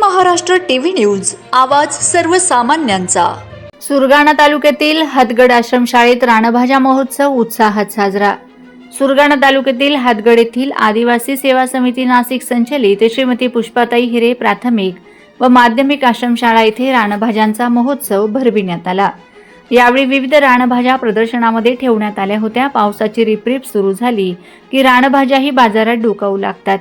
Maharashtra TV news. आवाज सर्वसामान्यांचा. सुरगाणा तालुक्यातील हदगड आश्रमशाळेत रानभाज्या महोत्सव उत्साहात साजरा. सुरगाणा तालुक्यातील हातगड येथील आदिवासी सेवा समिती नाशिक संचलित श्रीमती पुष्पाताई हिरे प्राथमिक व माध्यमिक आश्रमशाळा येथे रानभाज्यांचा महोत्सव भरविण्यात आला. यावेळी विविध रानभाज्या प्रदर्शनामध्ये ठेवण्यात आल्या होत्या. पावसाची रिपरिप सुरू झाली की रानभाज्याही बाजारात डोकावू लागतात.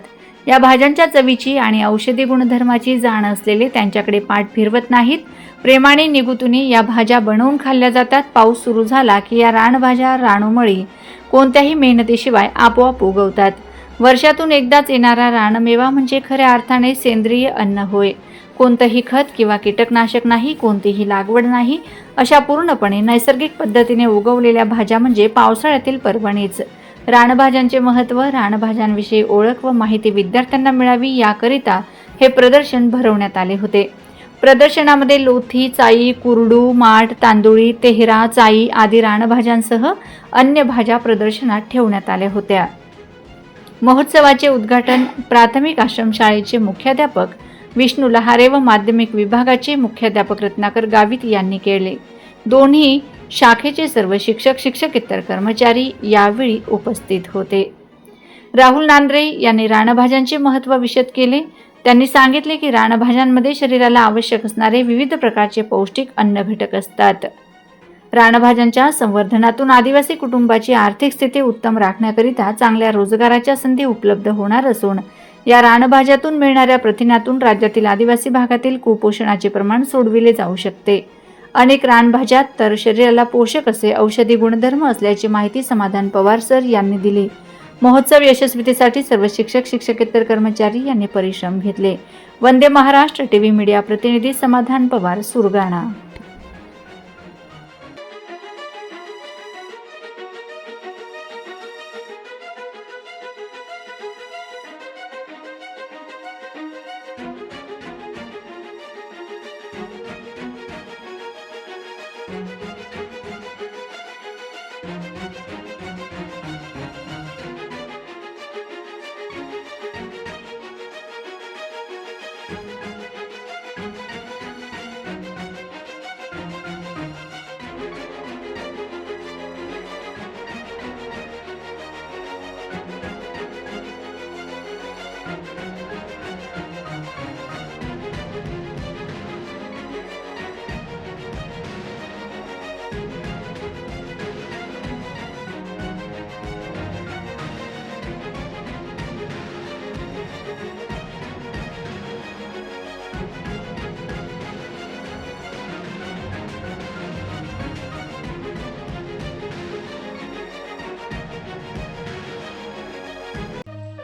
या भाज्यांच्या चवीची आणि औषधी गुणधर्माची जाण असलेले त्यांच्याकडे पाठ फिरवत नाहीत. प्रेमाने निगुतुनी या भाज्या बनवून खाल्ल्या जातात. पाऊस सुरू झाला की या रानभाज्या रानोमळी कोणत्याही मेहनतीशिवाय आपोआप उगवतात. वर्षातून एकदाच येणारा रानमेवा म्हणजे खऱ्या अर्थाने सेंद्रिय अन्न होय. कोणतंही खत किंवा कीटकनाशक नाही कोणतीही लागवड नाही अशा पूर्णपणे नैसर्गिक पद्धतीने उगवलेल्या भाज्या म्हणजे पावसाळ्यातील परभणीच रानभाज्यांचे महत्त्व रानभाज्यांविषयी ओळख व माहिती विद्यार्थ्यांना मिळावी याकरिता हे प्रदर्शन भरवण्यात आले होते. प्रदर्शनामध्ये लोथी चाई कुरडू माठ तांदुळी तेहरा चाई आदी रानभाज्यांसह अन्य भाज्या प्रदर्शनात ठेवण्यात आल्या होत्या. महोत्सवाचे उद्घाटन प्राथमिक आश्रमशाळेचे मुख्याध्यापक विष्णू लहारे व माध्यमिक विभागाचे मुख्याध्यापक रत्नाकर गावित यांनी केले. दोन्ही शाखेचे सर्व शिक्षक शिक्षकेतर कर्मचारी यावेळी उपस्थित होते. राहुल नांद्रे यांनी रानभाज्यांचे महत्त्व विशद केले. त्यांनी सांगितले की रानभाज्यांमध्ये शरीराला आवश्यक असणारे विविध प्रकारचे पौष्टिक अन्न घटक असतात. रानभाज्यांच्या संवर्धनातून आदिवासी कुटुंबाची आर्थिक स्थिती उत्तम राखण्याकरिता चांगल्या रोजगाराच्या संधी उपलब्ध होणार असून या रानभाज्यातून मिळणाऱ्या प्रथिनातून राज्यातील आदिवासी भागातील कुपोषणाचे प्रमाण सोडविले जाऊ शकते. अनेक रानभाज्यात तर शरीराला पोषक असे औषधी गुणधर्म असल्याची माहिती समाधान पवार सर यांनी दिली. महोत्सव यशस्वीतेसाठी सर्व शिक्षक शिक्षकेतर कर्मचारी यांनी परिश्रम घेतले. वंदे महाराष्ट्र टीव्ही मीडिया प्रतिनिधी Samadhan Pawar Surgana.